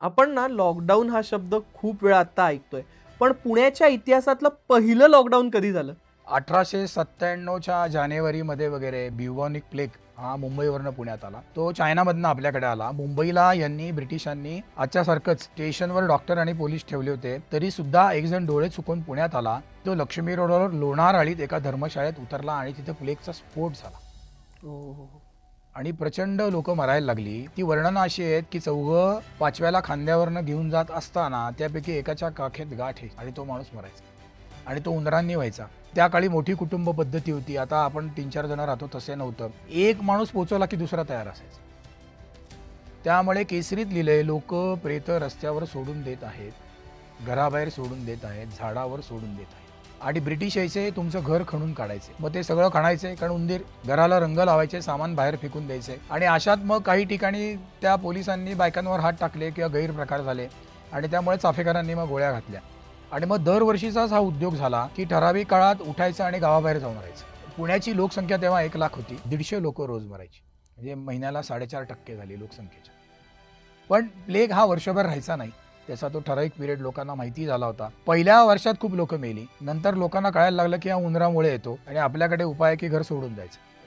आपण ना लॉकडाऊन हा शब्द खूप वेळा आता ऐकतोय. पण पुण्याच्या इतिहासातलं पहिलं लॉकडाऊन कधी झालं? अठराशे सत्त्याण्णवच्या जानेवारीमध्ये वगैरे ब्युबॉनिक प्लेग हा मुंबईवरनं पुण्यात आला. तो चायनामधनं आपल्याकडे आला. मुंबईला यांनी ब्रिटिशांनी आजच्यासारखंच स्टेशनवर डॉक्टर आणि पोलीस ठेवले होते तरी सुद्धा एक जण डोळे चुकून पुण्यात आला. तो लक्ष्मी रोडवर लोणार आळीत एका धर्मशाळेत उतरला आणि तिथे प्लेगचा स्फोट झाला. आणि प्रचंड लोक मरायला लागली. ती वर्णनं अशी आहेत की चौघं पाचव्याला खांद्यावरनं घेऊन जात असताना त्यापैकी एकाच्या काखेत गाठ आहे आणि तो माणूस मरायचा. आणि तो उंदरांनी व्हायचा. त्या काळी मोठी कुटुंब पद्धती होती. आता आपण तीन चार जण राहतो तसे नव्हतं. एक माणूस पोचवला की दुसरा तयार असायचा. त्यामुळे केसरीत लिहिलंय लोक प्रेत रस्त्यावर सोडून देत आहेत. घराबाहेर सोडून देत आहेत. झाडावर सोडून देत आहेत. आणि ब्रिटिश यायचे तुमचं घर खणून काढायचे. मग ते सगळं खणायचे कारण उंदीर घराला रंग लावायचे सामान बाहेर फेकून द्यायचे. आणि अशात मग काही ठिकाणी त्या पोलिसांनी बायकांवर हात टाकले किंवा गैरप्रकार झाले. आणि त्यामुळे चाफेकरांनी मग गोळ्या घातल्या. आणि मग दरवर्षीचाच हा उद्योग झाला की ठराविक काळात उठायचं आणि गावाबाहेर जाऊन राहायचं. पुण्याची लोकसंख्या तेव्हा एक लाख होती. दीडशे लोक रोज मरायची. म्हणजे महिन्याला साडेचार टक्के झाली लोकसंख्येच्या पण प्लेग हा वर्षभर राहायचा नाही. त्याचा तो ठराविक पिरियड लोकांना माहिती झाला होता. पहिल्या वर्षात खूप लोक मेली. नंतर लोकांना कळायला लागलं की हा उंदरामुळे येतो आणि आपल्याकडे उपाय आहे की घर सोडून जायचं.